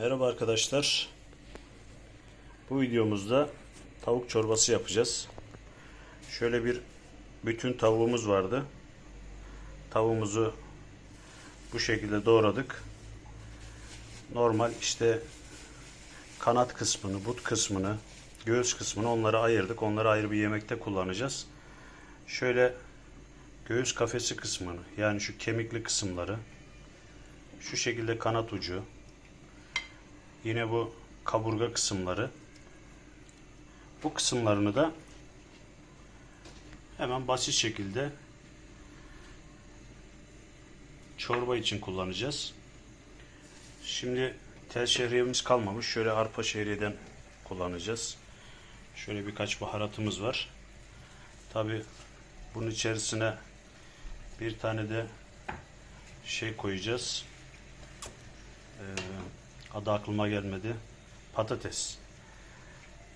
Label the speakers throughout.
Speaker 1: Merhaba arkadaşlar. Bu videomuzda tavuk çorbası yapacağız. Şöyle bir bütün tavuğumuz vardı. Tavuğumuzu bu şekilde doğradık. Normal işte kanat kısmını, but kısmını, göğüs kısmını onları ayırdık. Onları ayrı bir yemekte kullanacağız. Şöyle göğüs kafesi kısmını yani şu kemikli kısımları şu şekilde kanat ucu yine bu kaburga kısımları bu kısımlarını da hemen basit şekilde çorba için kullanacağız. Şimdi tel şehriyemiz kalmamış. Şöyle arpa şehriyeden kullanacağız. Şöyle birkaç baharatımız var. Tabi bunun içerisine bir tane de şey koyacağız. Adı aklıma gelmedi. Patates.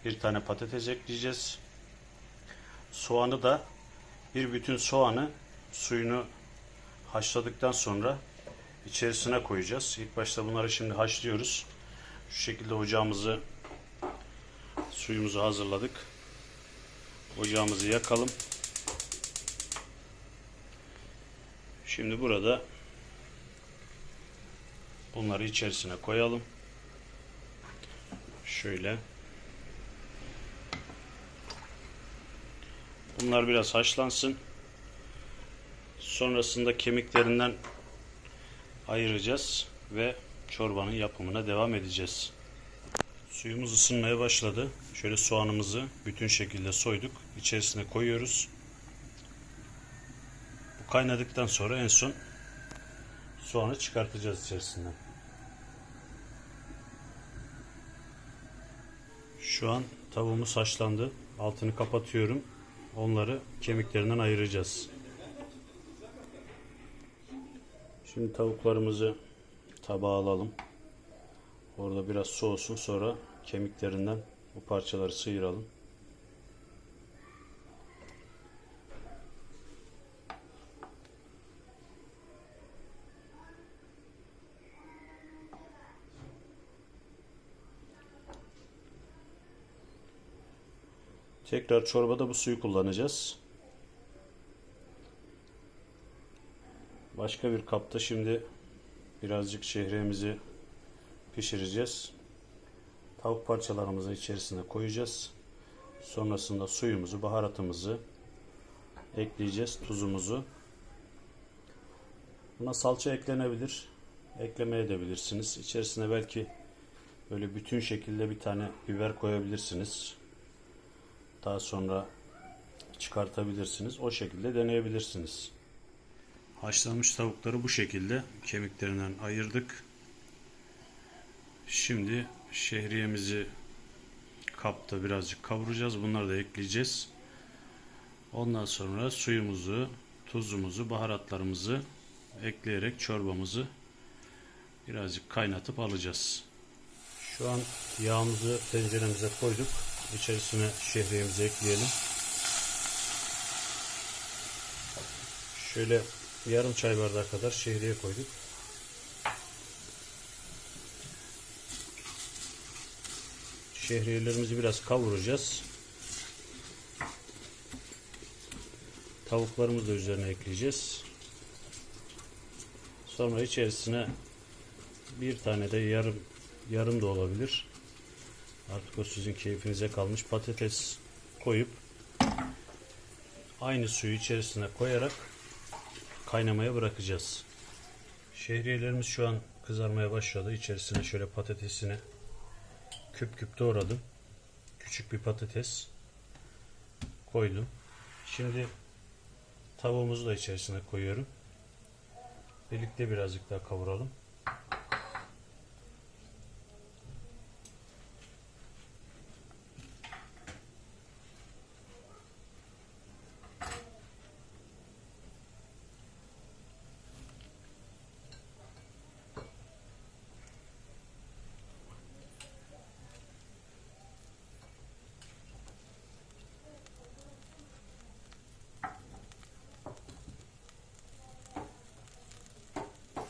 Speaker 1: Bir tane patates ekleyeceğiz. Soğanı da bir bütün soğanı suyunu haşladıktan sonra içerisine koyacağız. İlk başta bunları şimdi haşlıyoruz. Şu şekilde ocağımızı suyumuzu hazırladık. Ocağımızı yakalım. Şimdi burada bunları içerisine koyalım. Şöyle. Bunlar biraz haşlansın. Sonrasında kemiklerinden ayıracağız ve çorbanın yapımına devam edeceğiz. Suyumuz ısınmaya başladı. Şöyle soğanımızı bütün şekilde soyduk. İçerisine koyuyoruz. Bu kaynadıktan sonra en son soğanı çıkartacağız içerisinden. Şu an tavuğumuz haşlandı. Altını kapatıyorum. Onları kemiklerinden ayıracağız. Şimdi tavuklarımızı tabağa alalım. Orada biraz soğusun sonra kemiklerinden bu parçaları sıyıralım. Tekrar çorbada bu suyu kullanacağız. Başka bir kapta şimdi birazcık şehriyemizi pişireceğiz. Tavuk parçalarımızı içerisine koyacağız. Sonrasında suyumuzu, baharatımızı ekleyeceğiz. Tuzumuzu. Buna salça eklenebilir. Eklemeye de bilirsiniz. İçerisine belki böyle bütün şekilde bir tane biber koyabilirsiniz. Daha sonra çıkartabilirsiniz. O şekilde deneyebilirsiniz. Haşlanmış tavukları bu şekilde kemiklerinden ayırdık. Şimdi şehriyemizi kapta birazcık kavuracağız. Bunları da ekleyeceğiz. Ondan sonra suyumuzu, tuzumuzu, baharatlarımızı ekleyerek çorbamızı birazcık kaynatıp alacağız. Şu an yağımızı tenceremize koyduk. İçerisine şehriyemizi ekleyelim. Şöyle yarım çay bardağı kadar şehriye koyduk. Şehriyelerimizi biraz kavuracağız. Tavuklarımızı da üzerine ekleyeceğiz. Sonra içerisine bir tane de yarım yarım da olabilir. Artık o sizin keyfinize kalmış patates koyup aynı suyu içerisine koyarak kaynamaya bırakacağız. Şehriyelerimiz şu an kızarmaya başladı. İçerisine şöyle patatesini küp küp doğradım. Küçük bir patates koydum. Şimdi tavuğumuzu da içerisine koyuyorum. Birlikte birazcık daha kavuralım.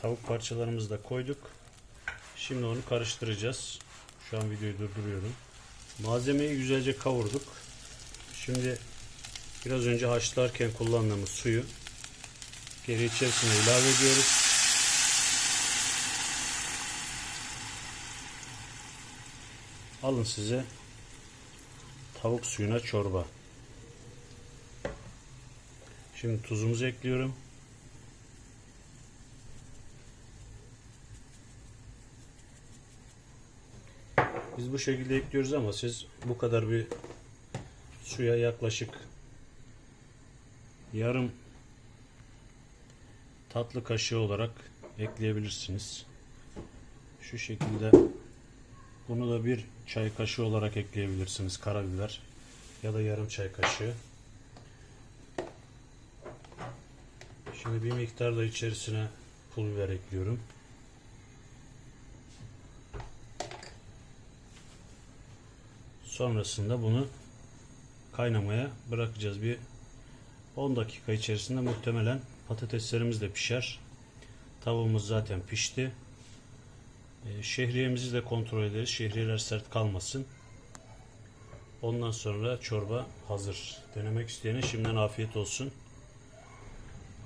Speaker 1: Tavuk parçalarımızı da koyduk. Şimdi onu karıştıracağız. Şu an videoyu durduruyorum. Malzemeyi güzelce kavurduk. Şimdi biraz önce haşlarken kullandığımız suyu geri içerisine ilave ediyoruz. Alın size tavuk suyuna çorba. Şimdi tuzumuzu ekliyorum. Biz bu şekilde ekliyoruz ama siz bu kadar bir suya yaklaşık yarım tatlı kaşığı olarak ekleyebilirsiniz. Şu şekilde bunu da bir çay kaşığı olarak ekleyebilirsiniz karabiber ya da yarım çay kaşığı. Şimdi bir miktar da içerisine pul biber ekliyorum. Sonrasında bunu kaynamaya bırakacağız. Bir 10 dakika içerisinde muhtemelen patateslerimiz de pişer. Tavuğumuz zaten pişti. Ee, Şehriyemizi de kontrol ederiz. Şehriyeler sert kalmasın. Ondan sonra çorba hazır. Denemek isteyene şimdiden afiyet olsun.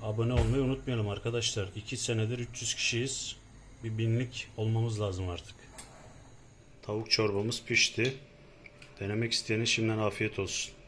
Speaker 1: Abone olmayı unutmayalım arkadaşlar. 2 senedir 300 kişiyiz. Bir binlik olmamız lazım artık. Tavuk çorbamız pişti. Denemek isteyene şimdiden afiyet olsun.